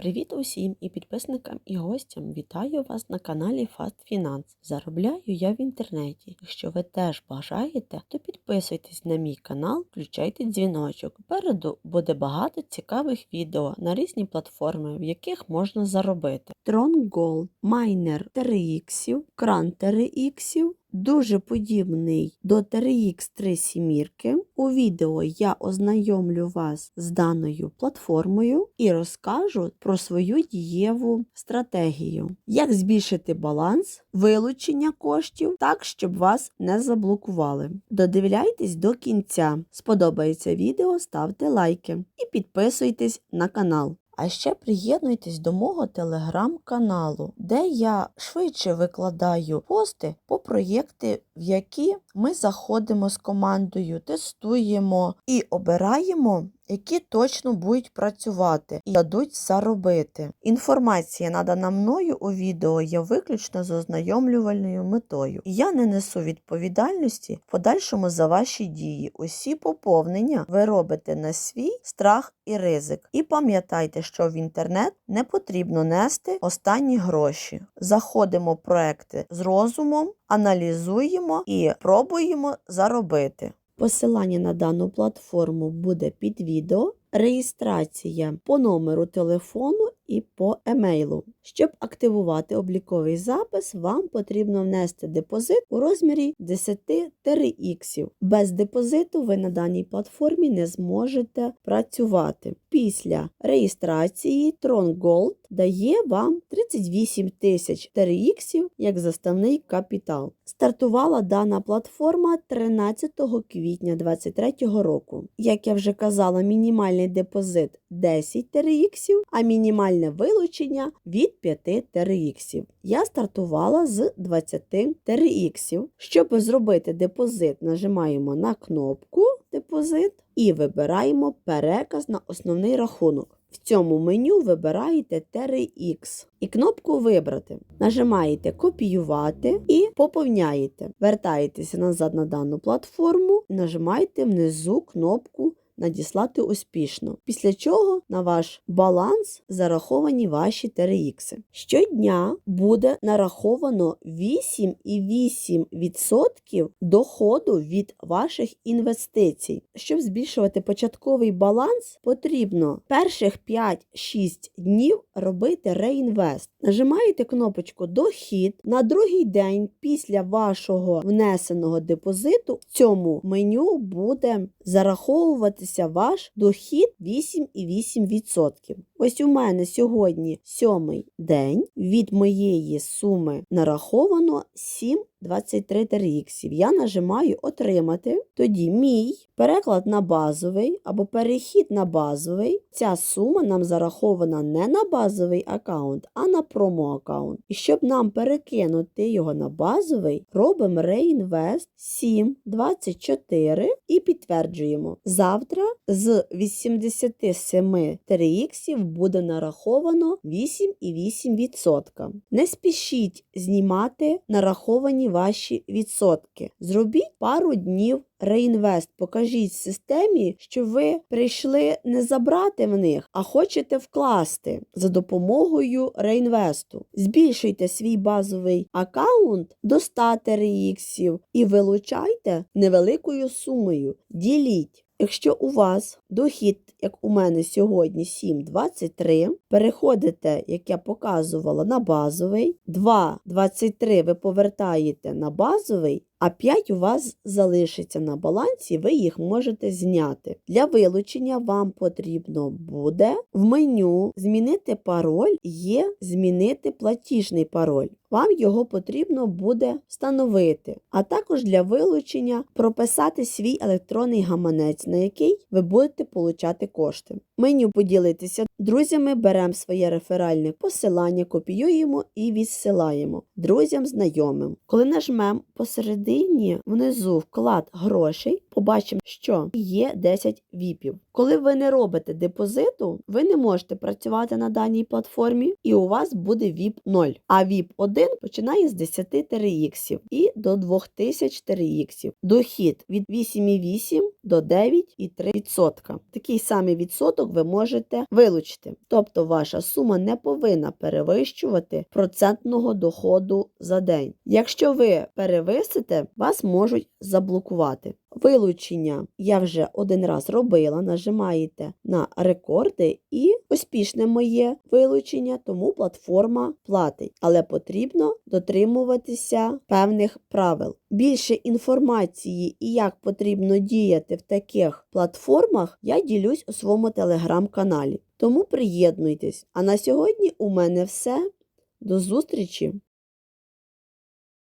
Привіт усім і підписникам і гостям. Вітаю вас на каналі Fast Finance. Заробляю я в інтернеті. Якщо ви теж бажаєте, то підписуйтесь на мій канал, включайте дзвіночок. Попереду буде багато цікавих відео на різні платформи, в яких можна заробити. Tron Gold, майнер 3X, кран 3X, дуже подібний до 3X 3 сімірки. У відео я ознайомлю вас з даною платформою і розкажу про свою дієву стратегію, як збільшити баланс вилучення коштів так, щоб вас не заблокували. Додивляйтесь до кінця. Сподобається відео, ставте лайки і підписуйтесь на канал. А ще приєднуйтесь до мого телеграм-каналу, де я швидше викладаю пости по проєкти, в які ми заходимо з командою, тестуємо і обираємо, які точно будуть працювати і дадуть заробити. Інформація, надана мною у відео, є виключно з ознайомлювальною метою. Я не несу відповідальності в подальшому за ваші дії. Усі поповнення ви робите на свій страх і ризик. І пам'ятайте, що в інтернет не потрібно нести останні гроші. Заходимо в проекти з розумом, аналізуємо і пробуємо заробити. Посилання на дану платформу буде під відео. Реєстрація по номеру телефону і по емейлу. Щоб активувати обліковий запис, вам потрібно внести депозит у розмірі 10 іксів. Без депозиту ви на даній платформі не зможете працювати. Після реєстрації Tron Gold дає вам 38 тисяч іксів як заставний капітал. Стартувала дана платформа 13 квітня 2023 року. Як я вже казала, мінімальний депозит 10 іксів, а мінімальне вилучення від 5 іксів. Я стартувала з 20 іксів. Щоб зробити депозит, нажимаємо на кнопку депозит і вибираємо переказ на основний рахунок. В цьому меню вибираєте TRX і кнопку Вибрати. Нажимаєте Копіювати і поповняєте. Вертаєтеся назад на дану платформу нажимаєте внизу кнопку Надіслати успішно, після чого на ваш баланс зараховані ваші TRX. Щодня буде нараховано 8,8% доходу від ваших інвестицій. Щоб збільшувати початковий баланс, потрібно перших 5-6 днів робити реінвест. Нажимаєте кнопочку Дохід на другий день після вашого внесеного депозиту в цьому меню буде зараховуватися ваш дохід 8,8%. Ось у мене сьогодні сьомий день від моєї суми нараховано 7 23 TRX. Я нажимаю Отримати. Тоді мій переклад на базовий або перехід на базовий. Ця сума нам зарахована не на базовий аккаунт, а на промо-аккаунт. І щоб нам перекинути його на базовий, робимо реінвест 7,24 і підтверджуємо. Завтра з 87 TRX буде нараховано 8,8%. Не спішіть знімати нараховані ваші відсотки. Зробіть пару днів реінвест. Покажіть системі, що ви прийшли не забрати в них, а хочете вкласти за допомогою реінвесту. Збільшуйте свій базовий аккаунт до 100 TRX і вилучайте невеликою сумою. Діліть. Якщо у вас дохід, як у мене сьогодні 7,23, переходите, як я показувала, на базовий, 2,23 ви повертаєте на базовий, а 5 у вас залишиться на балансі, ви їх можете зняти. Для вилучення вам потрібно буде в меню змінити пароль, є змінити платіжний пароль. Вам його потрібно буде встановити, а також для вилучення прописати свій електронний гаманець, на який ви будете получати кошти. Меню поділитися друзями, беремо своє реферальне посилання, копіюємо і відсилаємо друзям, знайомим. Коли нажмемо посередині внизу вклад грошей, побачимо, що є 10 віпів. Коли ви не робите депозиту, ви не можете працювати на даній платформі, і у вас буде VIP 0. А VIP 1 починає з 10 TRX і до 2000 TRX. Дохід від 8,8 до 9,3%. Такий самий відсоток ви можете вилучити. Тобто ваша сума не повинна перевищувати процентного доходу за день. Якщо ви перевисите, вас можуть заблокувати. Вилучення я вже один раз робила. Нажимаєте на рекорди і успішне моє вилучення, тому платформа платить. Але потрібно дотримуватися певних правил. Більше інформації і як потрібно діяти в таких платформах я ділюсь у своєму телеграм-каналі. Тому приєднуйтесь. А на сьогодні у мене все. До зустрічі!